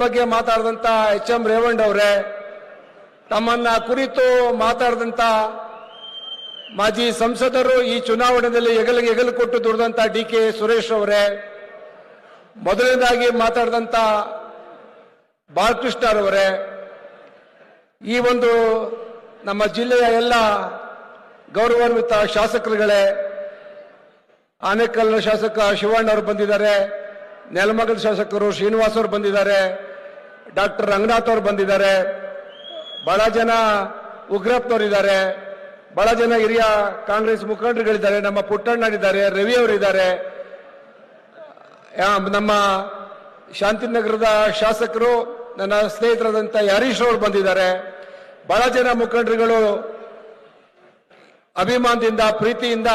ಬಗ್ಗೆ ಮಾತಾಡಿದಂತ H M Revanna ಅವರೇ, ತಮ್ಮನ್ನ ಕುರಿತು ಮಾತಾಡಿದಂತ ಮಾಜಿ ಸಂಸದರು ಈ ಚುನಾವಣೆಯಲ್ಲಿ ಹೆಗಲಿಗೆ ಹೆಗಲು ಕೊಟ್ಟು ದುಡಿದಂತ ಡಿ ಕೆ ಸುರೇಶ್ ಅವರೇ, ಮೊದಲನೇದಾಗಿ ಮಾತಾಡಿದಂತ ಬಾಲಕೃಷ್ಣರವರೇ ಈ ಒಂದು ನಮ್ಮ ಜಿಲ್ಲೆಯ ಎಲ್ಲ ಗೌರವಾನ್ವಿತ ಶಾಸಕರುಗಳೇ ಆನೇಕಲ್ ಶಾಸಕ ಶಿವಣ್ಣ ಅವರು ಬಂದಿದ್ದಾರೆ. ನೆಲಮಗದ ಶಾಸಕರು ಶ್ರೀನಿವಾಸ್ ಅವರು ಬಂದಿದ್ದಾರೆ, ಡಾಕ್ಟರ್ ರಂಗನಾಥ್ ಅವರು ಬಂದಿದ್ದಾರೆ, ಬಹಳ ಜನ ಉಗ್ರಪ್ಪನವರಿದ್ದಾರೆ ಬಹಳ ಜನ ಹಿರಿಯ ಕಾಂಗ್ರೆಸ್ ಮುಖಂಡರುಗಳಿದ್ದಾರೆ, ನಮ್ಮ ಪುಟ್ಟಣ್ಣರಿದ್ದಾರೆ, ರವಿ ಅವರಿದ್ದಾರೆ. ನಮ್ಮ ಶಾಂತಿನಗರದ ಶಾಸಕರು, ನನ್ನ ಸ್ನೇಹಿತರಾದಂಥ ಹರೀಶ್ ಅವರು ಬಂದಿದ್ದಾರೆ. ಬಹಳ ಜನ ಮುಖಂಡರುಗಳು ಅಭಿಮಾನದಿಂದ, ಪ್ರೀತಿಯಿಂದ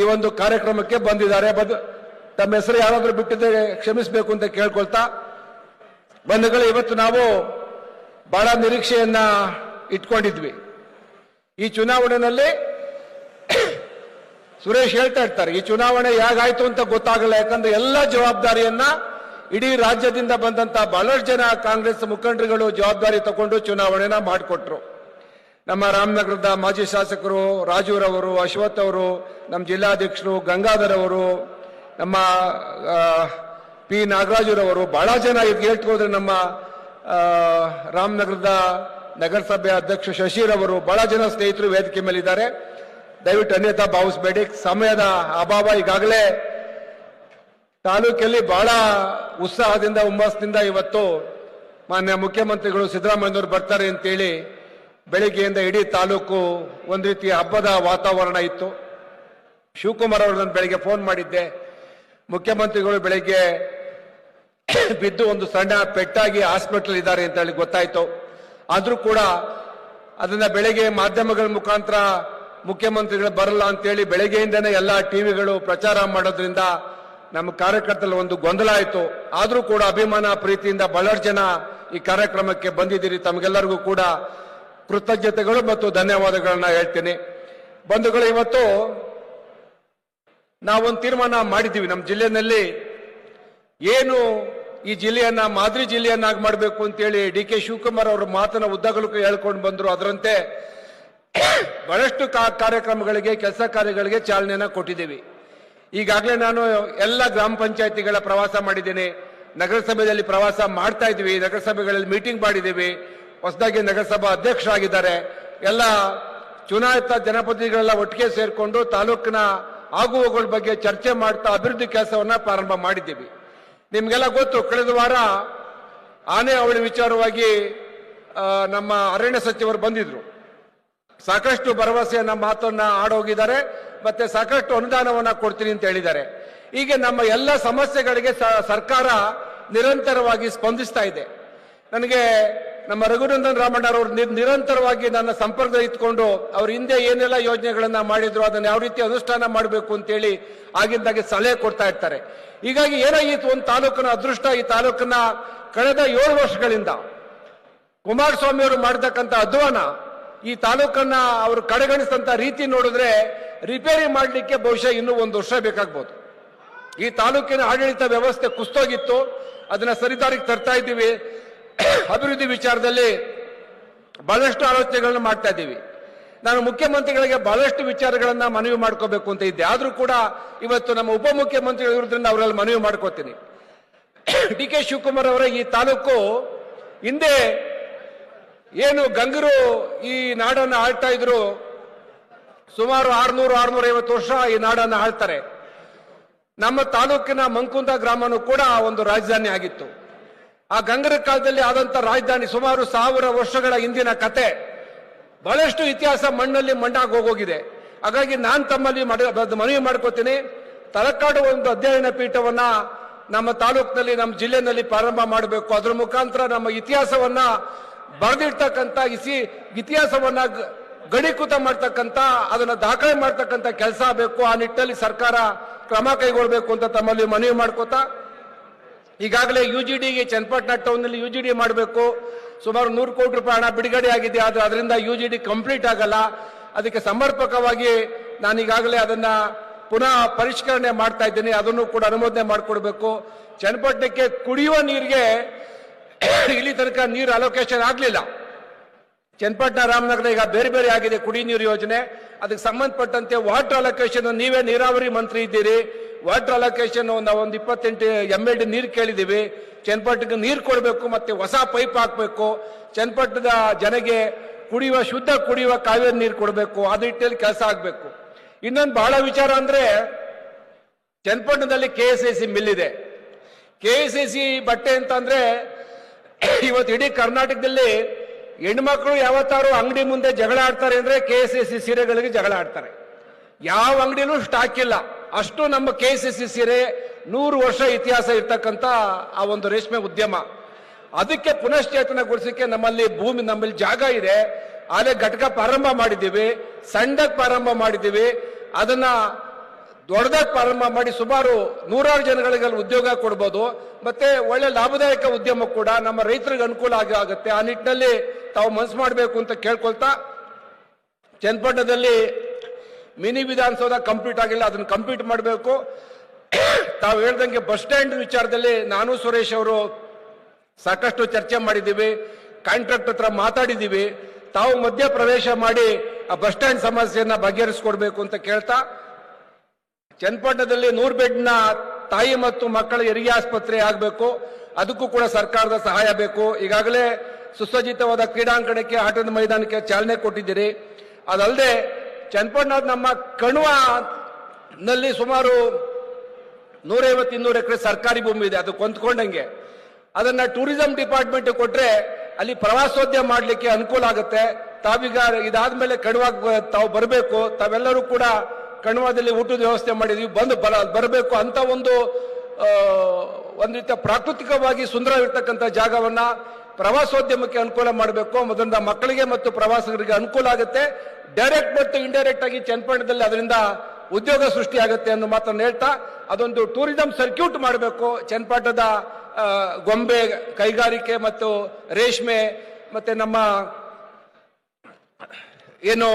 ಈ ಒಂದು ಕಾರ್ಯಕ್ರಮಕ್ಕೆ ಬಂದಿದ್ದಾರೆ. ಬದ್ ತಮ್ಮ ಹೆಸರು ಯಾರಾದರೂ ಬಿಟ್ಟಿದ್ದರೆ ಕ್ಷಮಿಸಬೇಕು ಅಂತ ಕೇಳ್ಕೊಳ್ತಾ. ಬಂಧುಗಳು, ಇವತ್ತು ನಾವು ಬಹಳ ನಿರೀಕ್ಷೆಯನ್ನ ಇಟ್ಕೊಂಡಿದ್ವಿ. ಈ ಚುನಾವಣೆಯಲ್ಲಿ ಸುರೇಶ್ ಹೇಳ್ತಾ ಇರ್ತಾರೆ, ಈ ಚುನಾವಣೆ ಹೇಗಾಯ್ತು ಅಂತ ಗೊತ್ತಾಗಲ್ಲ, ಯಾಕಂದ್ರೆ ಎಲ್ಲ ಜವಾಬ್ದಾರಿಯನ್ನ ಇಡೀ ರಾಜ್ಯದಿಂದ ಬಂದಂತ ಬಹಳಷ್ಟು ಜನ ಕಾಂಗ್ರೆಸ್ ಮುಖಂಡರುಗಳು ಜವಾಬ್ದಾರಿ ತಗೊಂಡು ಚುನಾವಣೆನ ಮಾಡಿಕೊಟ್ರು. ನಮ್ಮ ರಾಮನಗರದ ಮಾಜಿ ಶಾಸಕರು ರಾಜೂರವರು, ಅಶ್ವಥ್ ಅವರು, ನಮ್ಮ ಜಿಲ್ಲಾಧ್ಯಕ್ಷರು, ಗಂಗಾಧರ್ ಅವರು ನಮ್ಮ ಪಿ ನಾಗರಾಜುರವರು ಬಹಳ ಜನ ಈಗ ಹೇಳ್ಕೋದ್ರೆ ನಮ್ಮ ರಾಮನಗರದ ನಗರಸಭೆ ಅಧ್ಯಕ್ಷ ಶಶಿರವರು ಬಹಳ ಜನ ಸ್ನೇಹಿತರು ವೇದಿಕೆ ಮೇಲಿದ್ದಾರೆ. ದಯವಿಟ್ಟು ಅನ್ಯತಾ ಭಾವಿಸ್ಬೇಡಿ. ಸಮಯದ ಅಭಾವ ಈಗಾಗಲೇ ತಾಲೂಕಲ್ಲಿ ಬಹಳ ಉತ್ಸಾಹದಿಂದ, ಹುಮ್ಮಸ್ಸಿನಿಂದ ಇವತ್ತು ಮಾನ್ಯ ಮುಖ್ಯಮಂತ್ರಿಗಳು ಸಿದ್ದರಾಮಯ್ಯನವರು ಬರ್ತಾರೆ ಅಂತೇಳಿ ಬೆಳಿಗ್ಗೆಯಿಂದ ಇಡೀ ತಾಲೂಕು ಒಂದು ರೀತಿಯ ಹಬ್ಬದ ವಾತಾವರಣ ಇತ್ತು. ಶಿವಕುಮಾರ್ ಅವರು ನಾನು ಬೆಳಿಗ್ಗೆ ಫೋನ್ ಮಾಡಿದ್ದೆ. ಮುಖ್ಯಮಂತ್ರಿಗಳು ಬೆಳಿಗ್ಗೆ ಬಿದ್ದು ಒಂದು ಸಣ್ಣ ಪೆಟ್ಟಾಗಿ ಹಾಸ್ಪಿಟಲ್ ಇದ್ದಾರೆ ಅಂತ ಹೇಳಿ ಗೊತ್ತಾಯ್ತು. ಆದ್ರೂ ಕೂಡ ಅದನ್ನ ಬೆಳಿಗ್ಗೆ ಮಾಧ್ಯಮಗಳ ಮುಖಾಂತರ ಮುಖ್ಯಮಂತ್ರಿಗಳು ಬರಲ್ಲ ಅಂತೇಳಿ ಬೆಳಗ್ಗೆಯಿಂದನೇ ಎಲ್ಲ ಟಿವಿಗಳು ಪ್ರಚಾರ ಮಾಡೋದ್ರಿಂದ ನಮ್ಮ ಕಾರ್ಯಕರ್ತರಲ್ಲಿ ಒಂದು ಗೊಂದಲ ಆಯಿತು. ಆದ್ರೂ ಕೂಡ ಅಭಿಮಾನ, ಪ್ರೀತಿಯಿಂದ ಬಹಳಷ್ಟು ಜನ ಈ ಕಾರ್ಯಕ್ರಮಕ್ಕೆ ಬಂದಿದ್ದೀರಿ. ತಮಗೆಲ್ಲರಿಗೂ ಕೂಡ ಕೃತಜ್ಞತೆಗಳು ಮತ್ತು ಧನ್ಯವಾದಗಳನ್ನ ಹೇಳ್ತೀನಿ. ಬಂಧುಗಳು, ಇವತ್ತು ನಾವೊಂದು ತೀರ್ಮಾನ ಮಾಡಿದ್ದೀವಿ ನಮ್ಮ ಜಿಲ್ಲೆಯಲ್ಲಿ. ಏನು ಈ ಜಿಲ್ಲೆಯನ್ನ ಮಾದರಿ ಜಿಲ್ಲೆಯನ್ನಾಗಿ ಮಾಡಬೇಕು ಅಂತೇಳಿ ಡಿ ಕೆ ಶಿವಕುಮಾರ್ ಅವರ ಮಾತನ್ನ ಉದ್ದಗಲು ಹೇಳ್ಕೊಂಡು ಬಂದ್ರು. ಅದರಂತೆ ಬಹಳಷ್ಟು ಕಾರ್ಯಕ್ರಮಗಳಿಗೆ, ಕೆಲಸ ಕಾರ್ಯಗಳಿಗೆ ಚಾಲನೆಯನ್ನು ಕೊಟ್ಟಿದ್ದೀವಿ. ಈಗಾಗಲೇ ನಾನು ಎಲ್ಲ ಗ್ರಾಮ ಪಂಚಾಯತಿಗಳ ಪ್ರವಾಸ ಮಾಡಿದ್ದೇನೆ. ನಗರಸಭೆಯಲ್ಲಿ ಪ್ರವಾಸ ಮಾಡ್ತಾ ಇದ್ವಿ ನಗರಸಭೆಗಳಲ್ಲಿ ಮೀಟಿಂಗ್ ಮಾಡಿದ್ದೀವಿ. ಹೊಸದಾಗಿ ನಗರಸಭಾ ಅಧ್ಯಕ್ಷರಾಗಿದ್ದಾರೆ. ಎಲ್ಲ ಚುನಾಯಿತ ಜನಪ್ರತಿನಿಧಿಗಳೆಲ್ಲ ಒಟ್ಟಿಗೆ ಸೇರಿಕೊಂಡು ತಾಲೂಕಿನ ಆಗುವಗಳ ಬಗ್ಗೆ ಚರ್ಚೆ ಮಾಡ್ತಾ ಅಭಿವೃದ್ಧಿ ಕೆಲಸವನ್ನ ಪ್ರಾರಂಭ ಮಾಡಿದ್ದೀವಿ. ನಿಮ್ಗೆಲ್ಲ ಗೊತ್ತು, ಕಳೆದ ವಾರ ಆನೆ ಅವಳಿ ವಿಚಾರವಾಗಿ ನಮ್ಮ ಅರಣ್ಯ ಸಚಿವರು ಬಂದಿದ್ರು. ಸಾಕಷ್ಟು ಭರವಸೆಯನ್ನ ಮಾತನ್ನ ಆಡೋಗಿದ್ದಾರೆ, ಮತ್ತೆ ಸಾಕಷ್ಟು ಅನುದಾನವನ್ನ ಕೊಡ್ತೀನಿ ಅಂತ ಹೇಳಿದ್ದಾರೆ. ಹೀಗೆ ನಮ್ಮ ಎಲ್ಲ ಸಮಸ್ಯೆಗಳಿಗೆ ಸರ್ಕಾರ ನಿರಂತರವಾಗಿ ಸ್ಪಂದಿಸ್ತಾ ಇದೆ. ನನಗೆ ನಮ್ಮ ರಘುನಂದನ್ ರಾಮಣ್ಣರವರು ಅವರು ನಿರಂತರವಾಗಿ ನನ್ನ ಸಂಪರ್ಕದಲ್ಲಿ ಇಟ್ಕೊಂಡು ಅವ್ರ ಹಿಂದೆ ಏನೆಲ್ಲ ಯೋಜನೆಗಳನ್ನ ಮಾಡಿದ್ರು, ಅದನ್ನ ಯಾವ ರೀತಿ ಅನುಷ್ಠಾನ ಮಾಡಬೇಕು ಅಂತೇಳಿ ಆಗಿಂದಾಗೆ ಸಲಹೆ ಕೊಡ್ತಾ ಇರ್ತಾರೆ. ಹೀಗಾಗಿ ಏನಾಗಿತ್ತು ಒಂದು ತಾಲೂಕಿನ ಅದೃಷ್ಟ, ಈ ತಾಲೂಕನ್ನ ಕಳೆದ ಏಳು ವರ್ಷಗಳಿಂದ ಕುಮಾರಸ್ವಾಮಿ ಅವರು ಮಾಡತಕ್ಕಂತ ಅಧ್ವಾನ, ಈ ತಾಲೂಕನ್ನ ಅವರು ಕಡೆಗಣಿಸಿದಂತ ರೀತಿ ನೋಡಿದ್ರೆ ರಿಪೇರಿ ಮಾಡಲಿಕ್ಕೆ ಬಹುಶಃ ಇನ್ನೂ ಒಂದು ವರ್ಷ ಬೇಕಾಗ್ಬೋದು. ಈ ತಾಲೂಕಿನ ಆಡಳಿತ ವ್ಯವಸ್ಥೆ ಕುಸ್ತೋಗಿತ್ತು, ಅದನ್ನ ಸರಿದಾರಿಗೆ ತರ್ತಾ ಇದ್ದೀವಿ. ಅಭಿವೃದ್ಧಿ ವಿಚಾರದಲ್ಲಿ ಬಹಳಷ್ಟು ಆಲೋಚನೆಗಳನ್ನು ಮಾಡ್ತಾ ಇದ್ದೀವಿ. ನಾನು ಮುಖ್ಯಮಂತ್ರಿಗಳಿಗೆ ಬಹಳಷ್ಟು ವಿಚಾರಗಳನ್ನ ಮನವಿ ಮಾಡ್ಕೋಬೇಕು ಅಂತ ಇದ್ದೆ. ಆದರೂ ಕೂಡ ಇವತ್ತು ನಮ್ಮ ಉಪಮುಖ್ಯಮಂತ್ರಿಗಳು ಇರೋದ್ರಿಂದ ಅವರಲ್ಲಿ ಮನವಿ ಮಾಡ್ಕೋತೀನಿ. ಡಿ ಕೆ ಶಿವಕುಮಾರ್ ಅವರ ಈ ತಾಲೂಕು ಹಿಂದೆ ಏನು ಗಂಗರು ಈ ನಾಡನ್ನು ಆಳ್ತಾ ಇದ್ರು. ಸುಮಾರು ಆರ್ನೂರು ಆರ್ನೂರ ಐವತ್ತು ವರ್ಷ ಈ ನಾಡನ್ನು ಆಳ್ತಾರೆ. ನಮ್ಮ ತಾಲೂಕಿನ ಮಂಕುಂದ ಗ್ರಾಮನೂ ಕೂಡ ಒಂದು ರಾಜಧಾನಿ ಆಗಿತ್ತು. ಆ ಗಂಗರ ಕಾಲದಲ್ಲಿ ಆದಂತ ರಾಜಧಾನಿ ಸುಮಾರು ಸಾವಿರ ವರ್ಷಗಳ ಹಿಂದಿನ ಕತೆ. ಬಹಳಷ್ಟು ಇತಿಹಾಸ ಮಣ್ಣಲ್ಲಿ ಮಣ್ಣಾಗಿ ಹೋಗೋಗಿದೆ. ಹಾಗಾಗಿ ನಾನು ತಮ್ಮಲ್ಲಿ ಮನವಿ ಮಾಡ್ಕೋತೀನಿ. ತಲಕಾಡು ಒಂದು ಅಧ್ಯಯನ ಪೀಠವನ್ನ ನಮ್ಮ ತಾಲೂಕಿನಲ್ಲಿ, ನಮ್ಮ ಜಿಲ್ಲೆನಲ್ಲಿ ಪ್ರಾರಂಭ ಮಾಡಬೇಕು. ಅದರ ಮುಖಾಂತರ ನಮ್ಮ ಇತಿಹಾಸವನ್ನ ಬರೆದಿರ್ತಕ್ಕಂಥ, ಇಸಿ ಇತಿಹಾಸವನ್ನ ಗಡೀಕೃತ ಮಾಡ್ತಕ್ಕಂಥ, ಅದನ್ನ ದಾಖಲೆ ಮಾಡ್ತಕ್ಕಂಥ ಕೆಲಸ ಬೇಕು. ಆ ನಿಟ್ಟಿನಲ್ಲಿ ಸರ್ಕಾರ ಕ್ರಮ ಕೈಗೊಳ್ಬೇಕು ಅಂತ ತಮ್ಮಲ್ಲಿ ಮನವಿ ಮಾಡ್ಕೋತಾ ಈಗಾಗಲೇ ಯು ಜಿ ಡಿಗೆ ಚನ್ನಪಟ್ಟಣ ಟೌನ್ನಲ್ಲಿ ಯು ಜಿ ಡಿ ಮಾಡಬೇಕು. ಸುಮಾರು ನೂರು ಕೋಟಿ ರೂಪಾಯಿ ಹಣ ಬಿಡುಗಡೆ ಆಗಿದೆ. ಆದರೆ ಅದರಿಂದ ಯು ಜಿ ಡಿ ಕಂಪ್ಲೀಟ್ ಆಗಲ್ಲ. ಅದಕ್ಕೆ ಸಮರ್ಪಕವಾಗಿ ನಾನು ಈಗಾಗಲೇ ಅದನ್ನು ಪುನಃ ಪರಿಷ್ಕರಣೆ ಮಾಡ್ತಾ ಇದ್ದೀನಿ. ಅದನ್ನು ಕೂಡ ಅನುಮೋದನೆ ಮಾಡಿಕೊಡ್ಬೇಕು. ಚನ್ನಪಟ್ಟಣಕ್ಕೆ ಕುಡಿಯುವ ನೀರಿಗೆ ಇಲ್ಲಿ ತನಕ ನೀರು ಅಲೋಕೇಶನ್ ಆಗಲಿಲ್ಲ. ಚನ್ನಪಟ್ಟಣ, ರಾಮನಗರ ಈಗ ಬೇರೆ ಬೇರೆ ಆಗಿದೆ ಕುಡಿ ನೀರು ಯೋಜನೆ. ಅದಕ್ಕೆ ಸಂಬಂಧಪಟ್ಟಂತೆ ವಾಟರ್ ಅಲೋಕೇಶನ್ ನೀವೇ ನೀರಾವರಿ ಮಂತ್ರಿ ಇದ್ದೀರಿ. ವಾಟರ್ ಅಲೋಕೇಶನ್ ನಾವು ಒಂದು ಇಪ್ಪತ್ತೆಂಟು ಎಂ ಎಲ್ ಡಿ ನೀರು ಕೇಳಿದ್ದೀವಿ ಚನ್ನಪಟ್ಟಣಕ್ಕೆ ನೀರು ಕೊಡಬೇಕು ಮತ್ತೆ ಹೊಸ ಪೈಪ್ ಹಾಕಬೇಕು. ಚನ್ನಪಟ್ಟಣದ ಜನಗೆ ಕುಡಿಯುವ ಶುದ್ಧ ಕುಡಿಯುವ ಕಾವೇರಿ ನೀರು ಕೊಡಬೇಕು. ಆ ನಿಟ್ಟಿನಲ್ಲಿ ಕೆಲಸ ಆಗಬೇಕು. ಇನ್ನೊಂದು ಬಹಳ ವಿಚಾರ ಅಂದ್ರೆ ಚನ್ನಪಟ್ಟಣದಲ್ಲಿ ಕೆ ಎಸ್ ಸಿ ಮಿಲ್ ಇದೆ. ಕೆ ಎಸ್ ಐ ಸಿ ಬಟ್ಟೆ ಅಂತಂದರೆ ಇವತ್ತು ಇಡೀ ಕರ್ನಾಟಕದಲ್ಲಿ ಹೆಣ್ಮಕ್ಳು ಯಾವತ್ತಾರು ಅಂಗಡಿ ಮುಂದೆ ಜಗಳ ಆಡ್ತಾರೆ ಅಂದ್ರೆ ಕೆ ಎಸ್ ಐ ಸಿ ಸೀರೆಗಳಿಗೆ ಜಗಳ ಆಡ್ತಾರೆ. ಯಾವ ಅಂಗಡಿಲೂ ಸ್ಟಾಕ್ ಇಲ್ಲ. ಅಷ್ಟು ನಮ್ಮ ಕೆ ಸಿ ಸಿ ಸೀರೆ ನೂರು ವರ್ಷ ಇತಿಹಾಸ ಇರ್ತಕ್ಕಂಥ ಆ ಒಂದು ರೇಷ್ಮೆ ಉದ್ಯಮ. ಅದಕ್ಕೆ ಪುನಶ್ಚೇತನಗೊಳಿಸಕ್ಕೆ ನಮ್ಮಲ್ಲಿ ಭೂಮಿ, ನಮ್ಮಲ್ಲಿ ಜಾಗ ಇದೆ. ಆದರೆ ಘಟಕ ಪ್ರಾರಂಭ ಮಾಡಿದ್ದೀವಿ ಸಣ್ಣಕ್ಕೆ ಪ್ರಾರಂಭ ಮಾಡಿದ್ದೀವಿ. ಅದನ್ನ ದೊಡ್ಡದಾಗಿ ಪ್ರಾರಂಭ ಮಾಡಿ ಸುಮಾರು ನೂರಾರು ಜನಗಳಿಗೆ ಅಲ್ಲಿ ಉದ್ಯೋಗ ಕೊಡ್ಬೋದು. ಮತ್ತೆ ಒಳ್ಳೆ ಲಾಭದಾಯಕ ಉದ್ಯಮ ಕೂಡ ನಮ್ಮ ರೈತರಿಗೆ ಅನುಕೂಲ ಆಗಿ ಆಗುತ್ತೆ. ಆ ನಿಟ್ಟಿನಲ್ಲಿ ತಾವು ಮನಸ್ಸು ಮಾಡಬೇಕು ಅಂತ ಕೇಳ್ಕೊಳ್ತಾ, ಚನ್ನಪಟ್ಟಣದಲ್ಲಿ ಮಿನಿ ವಿಧಾನಸೌಧ ಕಂಪ್ಲೀಟ್ ಆಗಿಲ್ಲ, ಅದನ್ನು ಕಂಪ್ಲೀಟ್ ಮಾಡಬೇಕು. ತಾವು ಹೇಳ್ದಂಗೆ ಬಸ್ ಸ್ಟ್ಯಾಂಡ್ ವಿಚಾರದಲ್ಲಿ ನಾನು ಸುರೇಶ್ ಅವರು ಸಾಕಷ್ಟು ಚರ್ಚೆ ಮಾಡಿದ್ದೀವಿ, ಕಾಂಟ್ರಾಕ್ಟ್ ಹತ್ರ ಮಾತಾಡಿದ್ದೀವಿ. ತಾವು ಮಧ್ಯ ಪ್ರವೇಶ ಮಾಡಿ ಆ ಬಸ್ ಸ್ಟ್ಯಾಂಡ್ ಸಮಸ್ಯೆಯನ್ನ ಬಗೆಹರಿಸ್ಕೊಡ್ಬೇಕು ಅಂತ ಕೇಳ್ತಾ, ಚನ್ನಪಟ್ಟಣದಲ್ಲಿ ನೂರು ಬೆಡ್ನ ತಾಯಿ ಮತ್ತು ಮಕ್ಕಳ ಹೆರಿಗೆ ಆಸ್ಪತ್ರೆ ಆಗಬೇಕು, ಅದಕ್ಕೂ ಕೂಡ ಸರ್ಕಾರದ ಸಹಾಯ ಬೇಕು. ಈಗಾಗಲೇ ಸುಸಜ್ಜಿತವಾದ ಕ್ರೀಡಾಂಗಣಕ್ಕೆ, ಆಟದ ಮೈದಾನಕ್ಕೆ ಚಾಲನೆ ಕೊಟ್ಟಿದ್ದೀರಿ. ಅದಲ್ಲದೆ ಚನ್ನಪಟ್ಟಣ ನಮ್ಮ ಕಣ್ವ ನಲ್ಲಿ ಸುಮಾರು ನೂರೈವತ್ತು ಇನ್ನೂರು ಎಕರೆ ಸರ್ಕಾರಿ ಭೂಮಿ ಇದೆ, ಅದು ಕೊಂತ್ಕೊಂಡಂಗೆ ಅದನ್ನ ಟೂರಿಸಂ ಡಿಪಾರ್ಟ್ಮೆಂಟ್ ಕೊಟ್ರೆ ಅಲ್ಲಿ ಪ್ರವಾಸೋದ್ಯಮ ಮಾಡಲಿಕ್ಕೆ ಅನುಕೂಲ ಆಗುತ್ತೆ. ತಾವೀಗ ಇದಾದ್ಮೇಲೆ ಕಣ್ವ ತಾವು ಬರಬೇಕು, ತಾವೆಲ್ಲರೂ ಕೂಡ ಕಣ್ವದಲ್ಲಿ ಊಟದ ವ್ಯವಸ್ಥೆ ಮಾಡಿದೀವಿ ಬಂದು ಬರ, ಬರಬೇಕು ಅಂತ ಒಂದು ಒಂದು ರೀತಿಯ ಪ್ರಾಕೃತಿಕವಾಗಿ ಸುಂದರವಿರ್ತಕ್ಕಂಥ ಜಾಗವನ್ನ ಪ್ರವಾಸೋದ್ಯಮಕ್ಕೆ ಅನುಕೂಲ ಮಾಡಬೇಕು. ಮೊದಲಿಂದ ಮಕ್ಕಳಿಗೆ ಮತ್ತು ಪ್ರವಾಸಿಗರಿಗೆ ಅನುಕೂಲ ಆಗುತ್ತೆ. ಡೈರೆಕ್ಟ್ ಮತ್ತು ಇಂಡೈರೆಕ್ಟ್ ಆಗಿ ಚನ್ನಪಟ್ಟಣದಲ್ಲಿ ಅದರಿಂದ ಉದ್ಯೋಗ ಸೃಷ್ಟಿ ಆಗುತ್ತೆ ಅನ್ನೋ ಮಾತ್ರ ಹೇಳ್ತಾ ಅದೊಂದು ಟೂರಿಸಂ ಸರ್ಕ್ಯೂಟ್ ಮಾಡಬೇಕು. ಚನ್ನಪಟ್ಟಣದ ಗೊಂಬೆ ಕೈಗಾರಿಕೆ ಮತ್ತು ರೇಷ್ಮೆ ಮತ್ತೆ ನಮ್ಮ ಏನು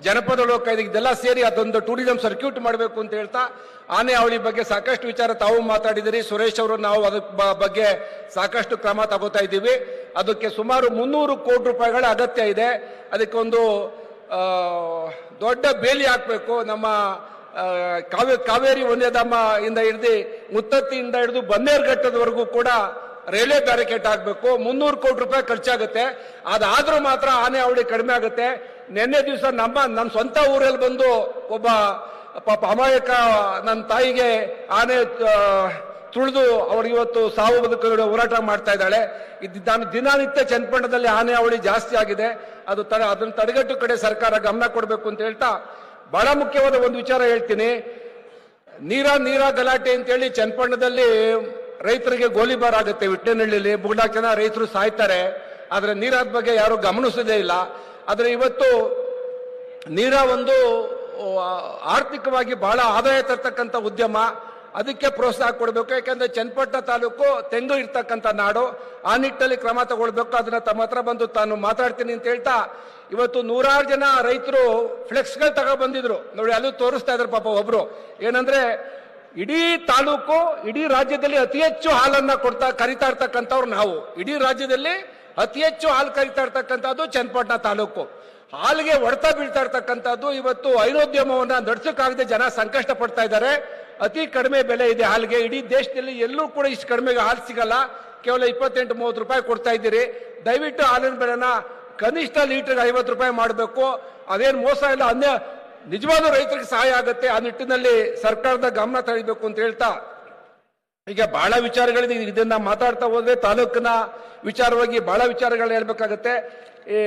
ಜನಪದ ಲೋಕ ಇದೆಲ್ಲ ಸೇರಿ ಅದೊಂದು ಟೂರಿಸಂ ಸರ್ಕ್ಯೂಟ್ ಮಾಡಬೇಕು ಅಂತ ಹೇಳ್ತಾ ಆನೆ ಅವಳಿ ಬಗ್ಗೆ ಸಾಕಷ್ಟು ವಿಚಾರ ತಾವು ಮಾತಾಡಿದಿರಿ. ಸುರೇಶ್ ಅವರು ನಾವು ಅದಕ್ಕೆ ಬಗ್ಗೆ ಸಾಕಷ್ಟು ಕ್ರಮ ತಗೋತಾ ಇದ್ದೀವಿ. ಅದಕ್ಕೆ ಸುಮಾರು ಮುನ್ನೂರು ಕೋಟಿ ರೂಪಾಯಿಗಳ ಅಗತ್ಯ ಇದೆ. ಅದಕ್ಕೆ ಒಂದು ಆ, ದೊಡ್ಡ ಬೇಲಿ ಹಾಕಬೇಕು. ನಮ್ಮ ಕಾವೇ ಕಾವೇರಿ ಒಂದೇದಮ್ಮ ಇಂದ ಹಿಡ್ದು ಮುತ್ತತ್ತಿಯಿಂದ ಹಿಡಿದು ಬನ್ನೇರುಘಟ್ಟದವರೆಗೂ ಕೂಡ ರೈಲ್ವೆ ಬ್ಯಾರಿಕೇಡ್ ಆಗಬೇಕು ಮುನ್ನೂರು ಕೋಟಿ ರೂಪಾಯಿ ಖರ್ಚಾಗುತ್ತೆ. ಅದಾದರೂ ಮಾತ್ರ ಆನೆ ಅವಳಿ ಕಡಿಮೆ ಆಗುತ್ತೆ. ನಿನ್ನೆ ದಿವಸ ನಮ್ಮ ನನ್ನ ಸ್ವಂತ ಊರಲ್ಲಿ ಬಂದು ಒಬ್ಬ ಪಾಪ ಅಮಾಯಕ ನನ್ನ ತಾಯಿಗೆ ಆನೆ ತುಳಿದು ಅವರಿವತ್ತು ಸಾವು ಬದುಕುಗಳ ಹೋರಾಟ ಮಾಡ್ತಾ ಇದ್ದಾಳೆ. ಇದು ನಾನು ದಿನನಿತ್ಯ ಚನ್ನಪಟ್ಟಣದಲ್ಲಿ ಆನೆ ಅವಳಿ ಜಾಸ್ತಿ ಆಗಿದೆ. ಅದು ತಡ ಅದನ್ನು ತಡೆಗಟ್ಟು ಕಡೆ ಸರ್ಕಾರ ಗಮನ ಕೊಡಬೇಕು ಅಂತ ಹೇಳ್ತಾ ಬಹಳ ಮುಖ್ಯವಾದ ಒಂದು ವಿಚಾರ ಹೇಳ್ತೀನಿ. ನೀರ ನೀರ ಗಲಾಟೆ ಅಂತೇಳಿ ಚನ್ನಪಟ್ಟಣದಲ್ಲಿ ರೈತರಿಗೆ ಗೋಲಿಬಾರ್ ಆಗುತ್ತೆ. ವಿಟ್ಟನಹಳ್ಳಿಲಿ ಮೂರ್ನಾಲ್ಕು ಜನ ರೈತರು ಸಾಯ್ತಾರೆ. ಆದರೆ ನೀರಾದ ಬಗ್ಗೆ ಯಾರು ಗಮನಿಸೋದೇ ಇಲ್ಲ. ಆದರೆ ಇವತ್ತು ನೀರ ಒಂದು ಆರ್ಥಿಕವಾಗಿ ಬಹಳ ಆದಾಯ ತರ್ತಕ್ಕಂಥ ಉದ್ಯಮ. ಅದಕ್ಕೆ ಪ್ರೋತ್ಸಾಹ ಕೊಡಬೇಕು. ಯಾಕಂದ್ರೆ ಚನ್ನಪಟ್ಟಣ ತಾಲೂಕು ತೆಂಗು ಇರ್ತಕ್ಕಂಥ ನಾಡು. ಆ ನಿಟ್ಟಿನಲ್ಲಿ ಕ್ರಮ ತಗೊಳ್ಬೇಕು. ಅದನ್ನ ತಮ್ಮ ಹತ್ರ ಬಂದು ತಾನು ಮಾತಾಡ್ತೀನಿ ಅಂತ ಹೇಳ್ತಾ ಇವತ್ತು ನೂರಾರು ಜನ ರೈತರು ಫ್ಲೆಕ್ಸ್ಗಳು ತಗೊಬಂದಿದ್ರು ನೋಡಿ, ಅಲ್ಲೂ ತೋರಿಸ್ತಾ ಇದ್ರು ಪಾಪ ಒಬ್ರು. ಏನಂದ್ರೆ, ಇಡೀ ತಾಲೂಕು, ಇಡೀ ರಾಜ್ಯದಲ್ಲಿ ಅತಿ ಹೆಚ್ಚು ಹಾಲನ್ನ ಕೊಡ್ತಾ ಕರಿತಾ ಇರ್ತಕ್ಕಂಥವ್ರು ನಾವು. ಇಡೀ ರಾಜ್ಯದಲ್ಲಿ ಅತಿ ಹೆಚ್ಚು ಹಾಲು ಕರಿತಾ ಇರ್ತಕ್ಕಂಥದ್ದು ಚನ್ನಪಟ್ಟಣ ತಾಲೂಕು. ಹಾಲಿಗೆ ಹೊಡೆತ ಬೀಳ್ತಾ ಇರ್ತಕ್ಕಂಥದ್ದು ಇವತ್ತು ಹೈನೋದ್ಯಮವನ್ನು ನಡೆಸೋಕ್ಕಾಗದೆ ಜನ ಸಂಕಷ್ಟ ಪಡ್ತಾ ಇದ್ದಾರೆ. ಅತಿ ಕಡಿಮೆ ಬೆಲೆ ಇದೆ ಹಾಲಿಗೆ. ಇಡೀ ದೇಶದಲ್ಲಿ ಎಲ್ಲೂ ಕೂಡ ಇಷ್ಟು ಕಡಿಮೆಗೆ ಹಾಲು ಸಿಗಲ್ಲ. ಕೇವಲ ಇಪ್ಪತ್ತೆಂಟು, ಮೂವತ್ತು ರೂಪಾಯಿ ಕೊಡ್ತಾ ಇದ್ದೀರಿ. ದಯವಿಟ್ಟು ಹಾಲಿನ ಬೆಲೆನ ಕನಿಷ್ಠ ಲೀಟರ್ಗೆ ಐವತ್ತು ರೂಪಾಯಿ ಮಾಡಬೇಕು. ಅದೇನು ಮೋಸ ಇಲ್ಲ. ಅನ್ಯ ನಿಜವಾದ ರೈತರಿಗೆ ಸಹಾಯ ಆಗುತ್ತೆ. ಆ ನಿಟ್ಟಿನಲ್ಲಿ ಸರ್ಕಾರದ ಗಮನ ತಳಿಬೇಕು ಅಂತ ಹೇಳ್ತಾ ಈಗ ಬಹಳ ವಿಚಾರಗಳಿದೆ. ಇದನ್ನ ಮಾತಾಡ್ತಾ ಹೋದ್ರೆ ತಾಲೂಕಿನ ವಿಚಾರವಾಗಿ ಬಹಳ ವಿಚಾರಗಳು ಹೇಳ್ಬೇಕಾಗತ್ತೆ. ಈ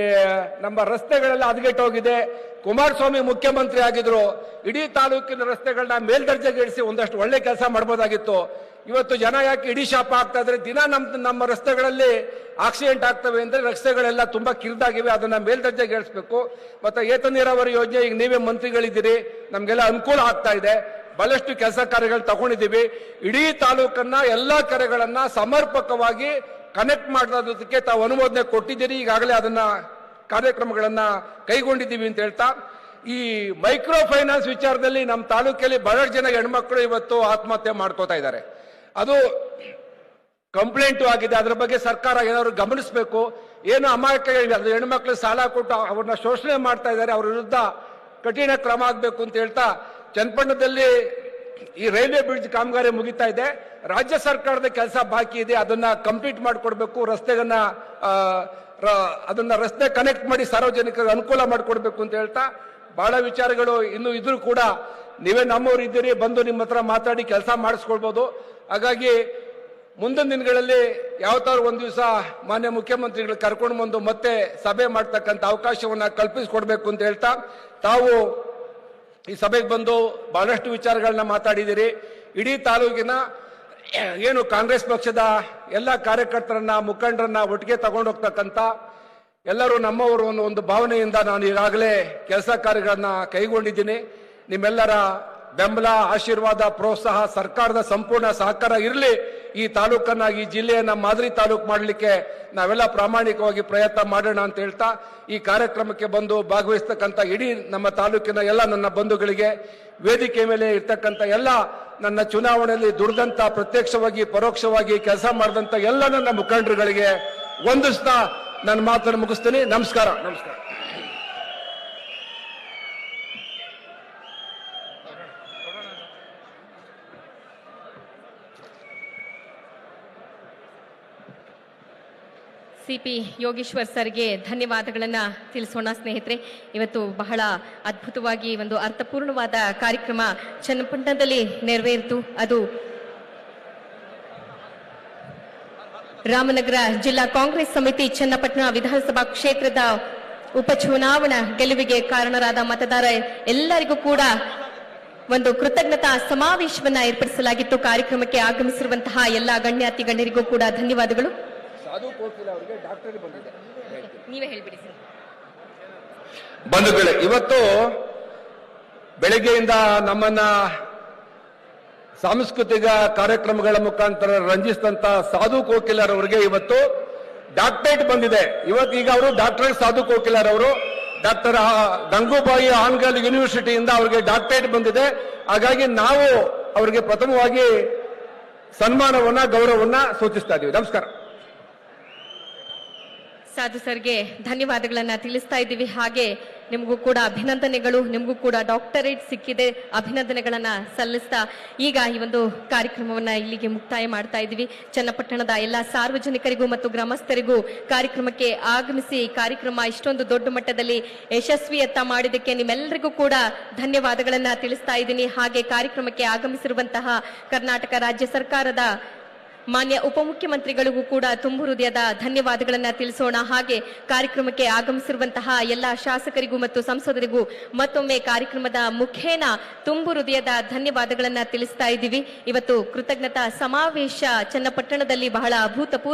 ನಮ್ಮ ರಸ್ತೆಗಳೆಲ್ಲ ಹದಗೆಟ್ಟೋಗಿದೆ ಕುಮಾರಸ್ವಾಮಿ ಮುಖ್ಯಮಂತ್ರಿ ಆಗಿದ್ರು. ಇಡೀ ತಾಲೂಕಿನ ರಸ್ತೆಗಳನ್ನ ಮೇಲ್ದರ್ಜೆಗೆ ಇಳಿಸಿ ಒಂದಷ್ಟು ಒಳ್ಳೆ ಕೆಲಸ ಮಾಡ್ಬೋದಾಗಿತ್ತು. ಇವತ್ತು ಜನ ಯಾಕೆ ಇಡೀ ಶಾಪ ಆಗ್ತಾ ಇದ್ರೆ ದಿನ ನಮ್ಮ ನಮ್ಮ ರಸ್ತೆಗಳಲ್ಲಿ ಆಕ್ಸಿಡೆಂಟ್ ಆಗ್ತವೆ ಅಂದ್ರೆ ರಸ್ತೆಗಳೆಲ್ಲ ತುಂಬಾ ಕಿರಿದಾಗಿವೆ. ಅದನ್ನ ಮೇಲ್ದರ್ಜೆಗೆ ಇಳಿಸ್ಬೇಕು. ಮತ್ತೆ ಏತ ನೀರಾವರಿ ಯೋಜನೆ, ಈಗ ನೀವೇ ಮಂತ್ರಿಗಳಿದ್ದೀರಿ. ನಮ್ಗೆಲ್ಲ ಅನುಕೂಲ ಆಗ್ತಾ ಇದೆ. ಬಹಳಷ್ಟು ಕೆಲಸ ಕಾರ್ಯಗಳು ತಗೊಂಡಿದ್ದೀವಿ. ಇಡೀ ತಾಲೂಕನ್ನ ಎಲ್ಲಾ ಕೆರೆಗಳನ್ನ ಸಮರ್ಪಕವಾಗಿ ಕನೆಕ್ಟ್ ಮಾಡೋದಕ್ಕೆ ತಾವು ಅನುಮೋದನೆ ಕೊಟ್ಟಿದ್ದೀರಿ. ಈಗಾಗಲೇ ಅದನ್ನ ಕಾರ್ಯಕ್ರಮಗಳನ್ನ ಕೈಗೊಂಡಿದ್ದೀವಿ ಅಂತ ಹೇಳ್ತಾ. ಈ ಮೈಕ್ರೋ ಫೈನಾನ್ಸ್ ವಿಚಾರದಲ್ಲಿ ನಮ್ಮ ತಾಲೂಕಲ್ಲಿ ಬಹಳಷ್ಟು ಜನ ಹೆಣ್ಮಕ್ಳು ಇವತ್ತು ಆತ್ಮಹತ್ಯೆ ಮಾಡ್ಕೋತಾ ಇದ್ದಾರೆ. ಅದು ಕಂಪ್ಲೇಂಟು ಆಗಿದೆ. ಅದರ ಬಗ್ಗೆ ಸರ್ಕಾರ ಏನಾದ್ರು ಗಮನಿಸಬೇಕು? ಏನು ಅಮಾಯಕ ಹೆಣ್ಮಕ್ಳು ಸಾಲ ಕೊಟ್ಟು ಅವ್ರನ್ನ ಶೋಷಣೆ ಮಾಡ್ತಾ ಇದ್ದಾರೆ. ಅವ್ರ ವಿರುದ್ಧ ಕಠಿಣ ಕ್ರಮ ಆಗಬೇಕು ಅಂತ ಹೇಳ್ತಾ ಚನ್ನಪಟ್ಟಣದಲ್ಲಿ ಈ ರೈಲ್ವೆ ಬ್ರಿಡ್ಜ್ ಕಾಮಗಾರಿ ಮುಗಿತಾ ಇದೆ. ರಾಜ್ಯ ಸರ್ಕಾರದ ಕೆಲಸ ಬಾಕಿ ಇದೆ. ಅದನ್ನ ಕಂಪ್ಲೀಟ್ ಮಾಡಿಕೊಡ್ಬೇಕು. ರಸ್ತೆಗನ್ನ ಅದನ್ನ ರಸ್ತೆ ಕನೆಕ್ಟ್ ಮಾಡಿ ಸಾರ್ವಜನಿಕರಿಗೆ ಅನುಕೂಲ ಮಾಡಿಕೊಡ್ಬೇಕು ಅಂತ ಹೇಳ್ತಾ, ಬಹಳ ವಿಚಾರಗಳು ಇನ್ನು ಇದ್ರೂ ಕೂಡ ನೀವೇ ನಮ್ಮವ್ರು ಇದ್ದೀರಿ, ಬಂದು ನಿಮ್ಮ ಹತ್ರ ಮಾತಾಡಿ ಕೆಲಸ ಮಾಡಿಸ್ಕೊಳ್ಬೋದು. ಹಾಗಾಗಿ ಮುಂದಿನ ದಿನಗಳಲ್ಲಿ ಯಾವತ್ತಾದ್ರು ಒಂದು ದಿವಸ ಮಾನ್ಯ ಮುಖ್ಯಮಂತ್ರಿಗಳು ಕರ್ಕೊಂಡು ಬಂದು ಮತ್ತೆ ಸಭೆ ಮಾಡ್ತಕ್ಕಂಥ ಅವಕಾಶವನ್ನ ಕಲ್ಪಿಸಿಕೊಡ್ಬೇಕು ಅಂತ ಹೇಳ್ತಾ, ತಾವು ಈ ಸಭೆಗೆ ಬಂದು ಬಹಳಷ್ಟು ವಿಚಾರಗಳನ್ನ ಮಾತಾಡಿದಿರಿ. ಇಡೀ ತಾಲೂಕಿನ, ಏನು ಕಾಂಗ್ರೆಸ್ ಪಕ್ಷದ ಎಲ್ಲ ಕಾರ್ಯಕರ್ತರನ್ನ, ಮುಖಂಡರನ್ನ ಒಟ್ಟಿಗೆ ತಗೊಂಡೋಗ್ತಕ್ಕಂಥ ಎಲ್ಲರೂ ನಮ್ಮವರು ಅನ್ನೋ ಒಂದು ಭಾವನೆಯಿಂದ ನಾನು ಈಗಾಗಲೇ ಕೆಲಸ ಕಾರ್ಯಗಳನ್ನ ಕೈಗೊಂಡಿದ್ದೀನಿ. ನಿಮ್ಮೆಲ್ಲರ ಬೆಂಬಲ, ಆಶೀರ್ವಾದ, ಪ್ರೋತ್ಸಾಹ, ಸರ್ಕಾರದ ಸಂಪೂರ್ಣ ಸಹಕಾರ ಇರಲಿ. ಈ ತಾಲೂಕನ್ನ ಈ ಜಿಲ್ಲೆಯನ್ನ ಮಾದರಿ ತಾಲೂಕು ಮಾಡಲಿಕ್ಕೆ ನಾವೆಲ್ಲ ಪ್ರಾಮಾಣಿಕವಾಗಿ ಪ್ರಯತ್ನ ಮಾಡೋಣ ಅಂತ ಹೇಳ್ತಾ ಈ ಕಾರ್ಯಕ್ರಮಕ್ಕೆ ಬಂದು ಭಾಗವಹಿಸ್ತಕ್ಕಂಥ ಇಡೀ ನಮ್ಮ ತಾಲೂಕಿನ ಎಲ್ಲ ನನ್ನ ಬಂಧುಗಳಿಗೆ ವೇದಿಕೆ ಮೇಲೆ ಇರ್ತಕ್ಕಂಥ ಎಲ್ಲ ನನ್ನ ಚುನಾವಣೆಯಲ್ಲಿ ದುಡ್ದಂತ ಪ್ರತ್ಯಕ್ಷವಾಗಿ, ಪರೋಕ್ಷವಾಗಿ ಕೆಲಸ ಮಾಡಿದಂತ ಎಲ್ಲ ನನ್ನ ಮುಖಂಡರುಗಳಿಗೆ ಒಂದು ನನ್ನ ಮಾತನ್ನು ಮುಗಿಸ್ತೀನಿ. ನಮಸ್ಕಾರ. ನಮಸ್ಕಾರ. ಸಿ ಪಿ ಯೋಗೇಶ್ವರ್ ಸರ್ಗೆ ಧನ್ಯವಾದಗಳನ್ನು ತಿಳಿಸೋಣ, ಸ್ನೇಹಿತರೆ. ಇವತ್ತು ಬಹಳ ಅದ್ಭುತವಾಗಿ ಒಂದು ಅರ್ಥಪೂರ್ಣವಾದ ಕಾರ್ಯಕ್ರಮ ಚನ್ನಪಟ್ಟಣದಲ್ಲಿ ನೆರವೇರಿತು. ಅದು ರಾಮನಗರ ಜಿಲ್ಲಾ ಕಾಂಗ್ರೆಸ್ ಸಮಿತಿ ಚನ್ನಪಟ್ಟಣ ವಿಧಾನಸಭಾ ಕ್ಷೇತ್ರದ ಉಪಚುನಾವಣಾ ಗೆಲುವಿಗೆ ಕಾರಣರಾದ ಮತದಾರ ಎಲ್ಲರಿಗೂ ಕೂಡ ಒಂದು ಕೃತಜ್ಞತಾ ಸಮಾವೇಶವನ್ನ ಏರ್ಪಡಿಸಲಾಗಿತ್ತು. ಕಾರ್ಯಕ್ರಮಕ್ಕೆ ಆಗಮಿಸಿರುವಂತಹ ಎಲ್ಲ ಗಣ್ಯಾತಿ ಗಣ್ಯರಿಗೂ ಕೂಡ ಧನ್ಯವಾದಗಳು. ಕೋಕಿಲ ಅವರಿಗೆ ಡಾಕ್ಟರ್ ಬಂದಿದೆ. ನೀವೇ ಹೇಳ್ಬಿಡಿ ಸರ್. ಬಂಧುಗಳೇ ಇವತ್ತು ಬೆಳಗ್ಗೆಯಿಂದ ನಮ್ಮನ್ನ ಸಾಂಸ್ಕೃತಿಕ ಕಾರ್ಯಕ್ರಮಗಳ ಮುಖಾಂತರ ರಂಜಿಸಿದಂತ ಸಾಧು ಕೋಕಿಲರ್ ಅವರಿಗೆ ಇವತ್ತು ಡಾಕ್ಟರೇಟ್ ಬಂದಿದೆ. ಇವತ್ತು ಈಗ ಅವರು ಡಾಕ್ಟರೇಟ್ ಸಾಧು ಕೋಕಿಲರ್ ಅವರು ಡಾಕ್ಟರ್ ಗಂಗೂಬಾಯಿ ಆನ್ಗಲ್ ಯೂನಿವರ್ಸಿಟಿಯಿಂದ ಅವರಿಗೆ ಡಾಕ್ಟರೇಟ್ ಬಂದಿದೆ. ಹಾಗಾಗಿ ನಾವು ಅವರಿಗೆ ಪ್ರಥಮವಾಗಿ ಸನ್ಮಾನವನ್ನ ಗೌರವವನ್ನ ಸೂಚಿಸ್ತಾ ಇದ್ದೀವಿ ನಮಸ್ಕಾರ. ಸಾಧು ಸರ್ಗೆ ಧನ್ಯವಾದಗಳನ್ನು ತಿಳಿಸ್ತಾ ಇದ್ದೀವಿ. ಹಾಗೆ ನಿಮಗೂ ಕೂಡ ಅಭಿನಂದನೆಗಳು, ನಿಮಗೂ ಕೂಡ ಡಾಕ್ಟರೇಟ್ ಸಿಕ್ಕಿದೆ, ಅಭಿನಂದನೆಗಳನ್ನು ಸಲ್ಲಿಸ್ತಾ ಈಗ ಈ ಒಂದು ಕಾರ್ಯಕ್ರಮವನ್ನ ಇಲ್ಲಿಗೆ ಮುಕ್ತಾಯ ಮಾಡ್ತಾ ಇದ್ದೀವಿ. ಚನ್ನಪಟ್ಟಣದ ಎಲ್ಲ ಸಾರ್ವಜನಿಕರಿಗೂ ಮತ್ತು ಗ್ರಾಮಸ್ಥರಿಗೂ ಕಾರ್ಯಕ್ರಮಕ್ಕೆ ಆಗಮಿಸಿ ಕಾರ್ಯಕ್ರಮ ಇಷ್ಟೊಂದು ದೊಡ್ಡ ಮಟ್ಟದಲ್ಲಿ ಯಶಸ್ವಿಯತ್ತ ಮಾಡಿದ್ದಕ್ಕೆ ನಿಮ್ಮೆಲ್ಲರಿಗೂ ಕೂಡ ಧನ್ಯವಾದಗಳನ್ನು ತಿಳಿಸ್ತಾ ಇದ್ದೀನಿ. ಹಾಗೆ ಕಾರ್ಯಕ್ರಮಕ್ಕೆ ಆಗಮಿಸಿರುವಂತಹ ಕರ್ನಾಟಕ ರಾಜ್ಯ ಸರ್ಕಾರದ ಮಾನ್ಯ ಉಪಮುಖ್ಯಮಂತ್ರಿಗಳಿಗೂ ಕೂಡ ತುಂಬು ಹೃದಯದ ಧನ್ಯವಾದಗಳನ್ನು ತಿಳಿಸೋಣ. ಹಾಗೆ ಕಾರ್ಯಕ್ರಮಕ್ಕೆ ಆಗಮಿಸಿರುವಂತಹ ಎಲ್ಲ ಶಾಸಕರಿಗೂ ಮತ್ತು ಸಂಸದರಿಗೂ ಮತ್ತೊಮ್ಮೆ ಕಾರ್ಯಕ್ರಮದ ಮುಖೇನ ತುಂಬು ಹೃದಯದ ಧನ್ಯವಾದಗಳನ್ನು ತಿಳಿಸ್ತಾ ಇದ್ದೀವಿ. ಇವತ್ತು ಕೃತಜ್ಞತಾ ಸಮಾವೇಶ ಚನ್ನಪಟ್ಟಣದಲ್ಲಿ ಬಹಳ ಅಭೂತಪೂರ್ವ